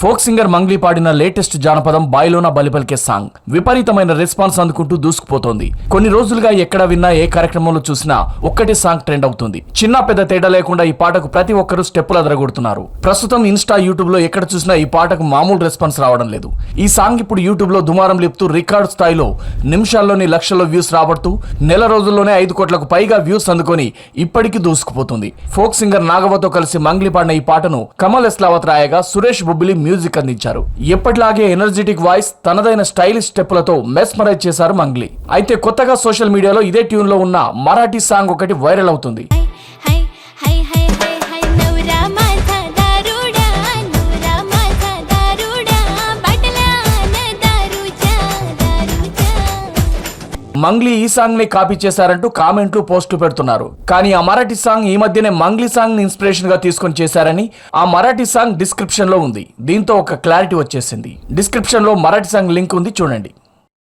Folk singer Mangli పాడిన latest జానపదం బాయిలోనా బలిపలికే song. విపరీతమైన రెస్పాన్స్ అందుకుంటూ దూసుకుపోతోంది. కొన్ని రోజులుగా ఎక్కడ విన్నా ఏ కార్యక్రమంలో చూసినా ఒక్కటే సాంగ్ ట్రెండ్ అవుతుంది. చిన్న పెద్ద తేడా లేకుండా ఈ పాటకు ప్రతి ఒక్కరూ స్టెప్పులు అదరగొడుతున్నారు. ప్రస్తుతం ఇన్స్టా యూట్యూబ్లో ఎక్కడ చూసినా ఈ పాటకు మామూలు రెస్పాన్స్ రావడం లేదు. ఈ సాంగ్ ఇప్పుడు యూట్యూబ్లో దుమారం లేపుతూ రికార్డ్ స్థాయిలో నిమిషాల్లోని లక్షల్లో వ్యూస్ రాబడుతూ నెల రోజుల్లోనే ఐదు కోట్లకు పైగా వ్యూస్ అందుకొని ఇప్పటికీ దూసుకుపోతుంది. ఫోక్ సింగర్ నాగవతో కలిసి మంగ్లీ పాడిన ఈ పాటను కమల్ ఎస్లావత్ రాయగా సురేష్ బొబ్బిలి మ్యూజిక్ అందించారు. ఎప్పటిలాగే ఎనర్జెటిక్ వాయిస్ తనదైన స్టైలిష్ స్టెప్పులతో మెస్మరైజ్ చేశారు మంగ్లీ. అయితే కొత్తగా సోషల్ మీడియాలో ఇదే ట్యూన్లో ఉన్న మరాఠీ సాంగ్ ఒకటి వైరల్ అవుతుంది. మంగ్లీ ఈ సాంగ్ని కాపీ చేశారంటూ కామెంట్లు పోస్టులు పెడుతున్నారు. కానీ ఆ మరాఠీ సాంగ్ ఈ మధ్యనే మంగ్లీ సాంగ్ని ఇన్స్పిరేషన్గా తీసుకొని చేశారని ఆ మరాఠీ సాంగ్ డిస్క్రిప్షన్లో ఉంది. దీంతో ఒక క్లారిటీ వచ్చేసింది. డిస్క్రిప్షన్లో మరాఠీ సాంగ్ లింక్ ఉంది చూడండి.